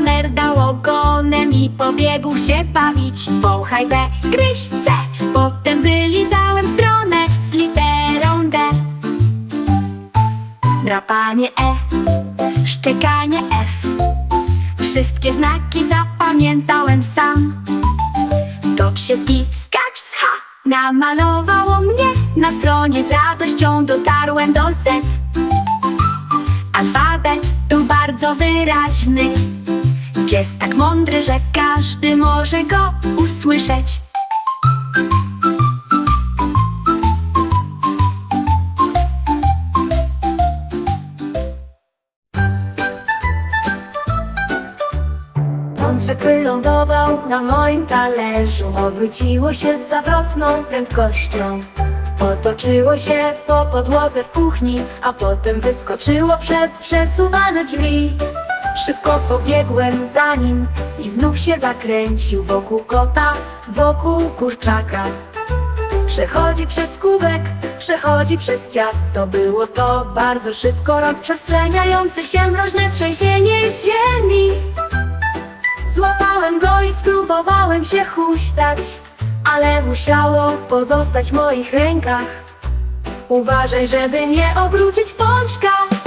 merdał ogonem i pobiegł się bawić. Wąchaj B, gryź C, potem wylizałem stronę z literą D. Drapanie E, szczekanie F. Wszystkie znaki zapamiętałem sam. Docz się z G, skacz z H. Namalowało mnie na stronie z radością dotarłem do Z. Alfabet był bardzo wyraźny. Jest tak mądry, że każdy może go usłyszeć. Pączek wylądował na moim talerzu Obróciło się z zawrotną prędkością Otoczyło się po podłodze w kuchni A potem wyskoczyło przez przesuwane drzwi Szybko pobiegłem za nim I znów się zakręcił wokół kota Wokół kurczaka. Przechodzi przez kubek, przechodzi przez ciasto. Było to bardzo szybko rozprzestrzeniające się mroźne trzęsienie ziemi. Złapałem go i spróbowałem się huśtać Ale musiało pozostać w moich rękach. Uważaj, żeby nie obrócić pączka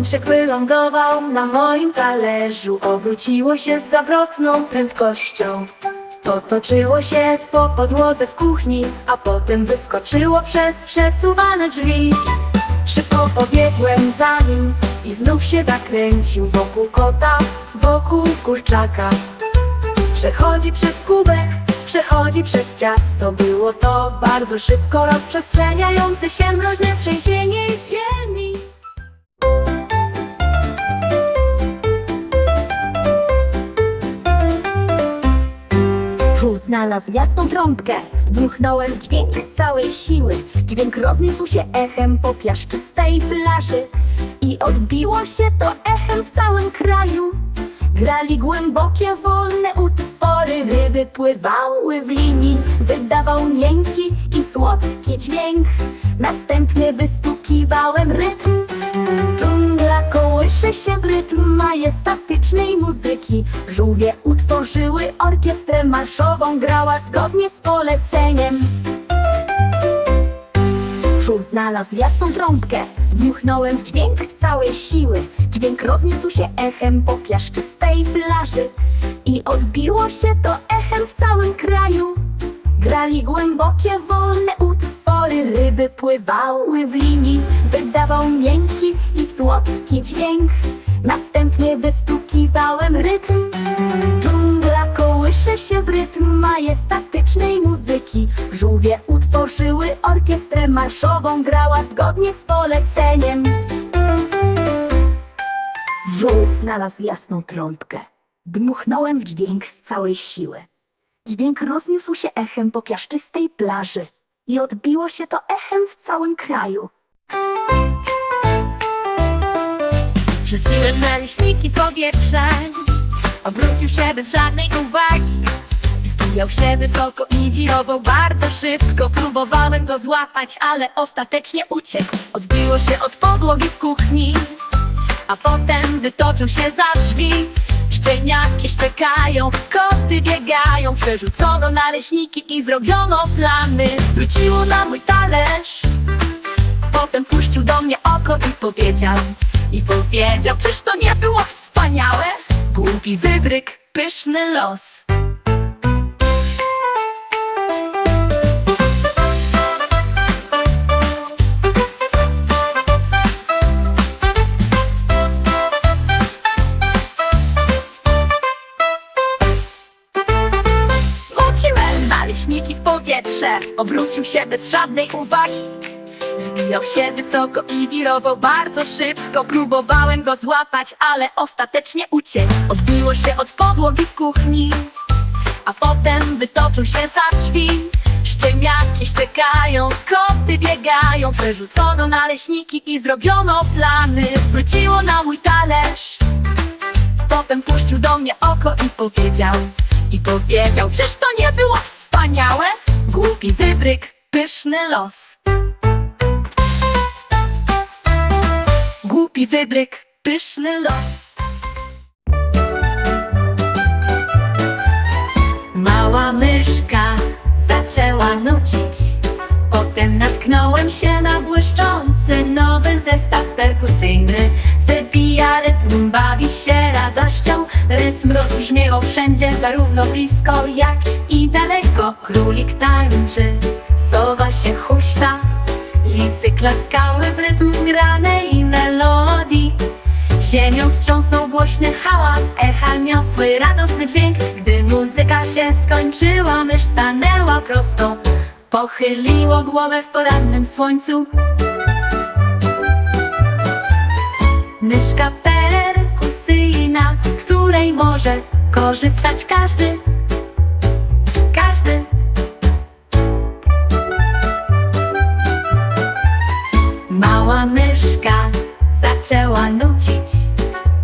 Pączek wylądował na moim talerzu. Obróciło się z zawrotną prędkością. Potoczyło się po podłodze w kuchni A potem wyskoczyło przez przesuwane drzwi. Szybko pobiegłem za nim I znów się zakręcił wokół kota Wokół kurczaka. Przechodzi przez kubek, przechodzi przez ciasto. Było to bardzo szybko rozprzestrzeniające się mroźne trzęsienie ziemi znalazł jasną trąbkę. Dmuchnąłem dźwięk z całej siły. Dźwięk rozniósł się echem po piaszczystej plaży. I odbiło się to echem w całym kraju. Grali głębokie, wolne utwory. Ryby pływały w linii. Wydawał miękki i słodki dźwięk. Następnie wystukiwałem rytm Kołysze się w rytm majestatycznej muzyki. Żółwie utworzyły orkiestrę marszową Grała zgodnie z poleceniem. Żół znalazł jasną trąbkę. Dmuchnąłem w dźwięk całej siły. Dźwięk rozniósł się echem po piaszczystej plaży. I odbiło się to echem w całym kraju. Grali głębokie, wolne utwory Ryby pływały w linii. Wydawał miękki i słodki dźwięk. Następnie wystukiwałem rytm. Dżungla kołysze się w rytm majestatycznej muzyki. Żółwie utworzyły orkiestrę marszową Grała zgodnie z poleceniem. Żółw znalazł jasną trąbkę. Dmuchnąłem w dźwięk z całej siły. Dźwięk rozniósł się echem po piaszczystej plaży i odbiło się to echem w całym kraju. Rzuciłem naleśniki w powietrze. Obrócił się bez żadnej uwagi. Zbijał się wysoko i wirował bardzo szybko. Próbowałem go złapać, ale ostatecznie uciekł. Odbiło się od podłogi w kuchni A potem wytoczył się za drzwi. Szczeniaki szczekają, koty biegają Przerzucono naleśniki i zrobiono plany. Wróciło na mój talerz. Potem puścił do mnie oko i powiedział I powiedział, czyż to nie było wspaniałe? Głupi wybryk, pyszny los Obrócił się bez żadnej uwagi. Zbijał się wysoko i wirował bardzo szybko. Próbowałem go złapać, ale ostatecznie uciekł. Odbiło się od podłogi w kuchni A potem wytoczył się za drzwi. Szczeniaki szczekają, koty biegają. Przerzucono naleśniki i zrobiono plany. Wróciło na mój talerz. Potem puścił do mnie oko i powiedział I powiedział, czyż to nie było wspaniałe? Głupi wybryk, pyszny los. Głupi wybryk, pyszny los. Mała myszka zaczęła nucić. Potem natknąłem się na błyszczący nowy zestaw perkusyjny. Wybija rytm, bawi się Rytm rozbrzmiewał wszędzie, zarówno blisko jak i daleko. Królik tańczy, sowa się huśta Lisy klaskały w rytm granej melodii. Ziemią wstrząsnął głośny hałas, echa niosły radosny dźwięk. Gdy muzyka się skończyła, mysz stanęła prosto Pochyliło głowę w porannym słońcu. Myszka perkusyjna, z której może korzystać każdy. Każdy. Mała myszka zaczęła nucić.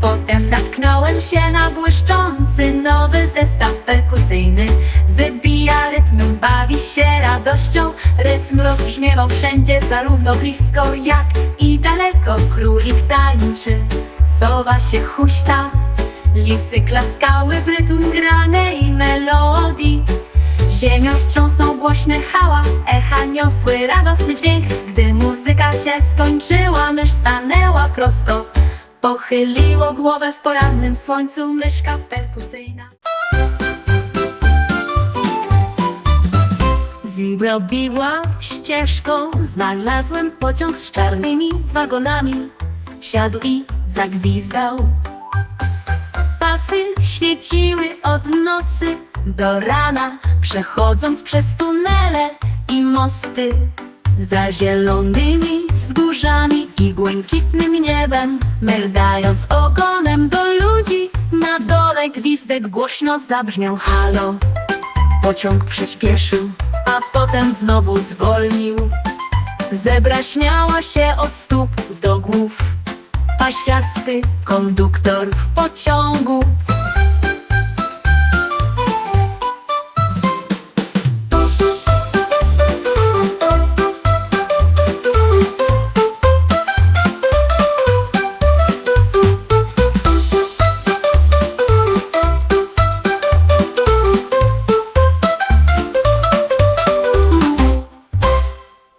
Potem natknąłem się na błyszczący nowy zestaw perkusyjny. Wybija rytm, bawi się radością. Rytm rozbrzmiewał wszędzie, zarówno blisko jak i daleko. Królik tańczy, sowa się huśta Lisy klaskały w rytm granej melodii. Ziemią wstrząsnął głośny hałas, echa niosły radosny dźwięk. Gdy muzyka się skończyła, mysz stanęła prosto. Pochyliło głowę w porannym słońcu myszka perkusyjna. Zrobiła ścieżką, znalazłem pociąg z czarnymi wagonami. Wsiadł i zagwizdał Pasy świeciły od nocy do rana, przechodząc przez tunele i mosty. Za zielonymi wzgórzami i błękitnym niebem, merdając ogonem do ludzi, na dole gwizdek głośno zabrzmiał halo. Pociąg przyspieszył, a potem znowu zwolnił. Zebra śmiała się od stóp do głów. Pasiasty konduktor w pociągu.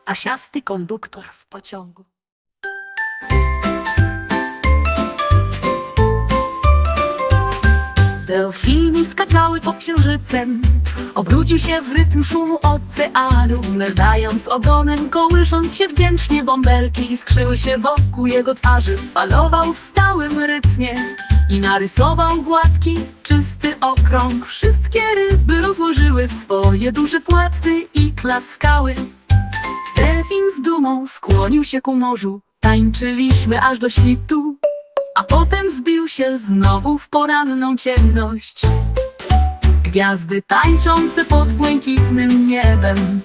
Pasiasty konduktor w pociągu Delfiny skakały pod księżycem Obrócił się w rytm szumu oceanu Merdając ogonem, kołysząc się wdzięcznie Bąbelki. Iskrzyły się wokół jego twarzy Falował w stałym rytmie I narysował gładki, czysty okrąg. Wszystkie ryby rozłożyły swoje duże płatwy I klaskały. Delfin z dumą skłonił się ku morzu. Tańczyliśmy aż do świtu a potem zbił się znowu w poranną ciemność. Gwiazdy tańczące pod błękitnym niebem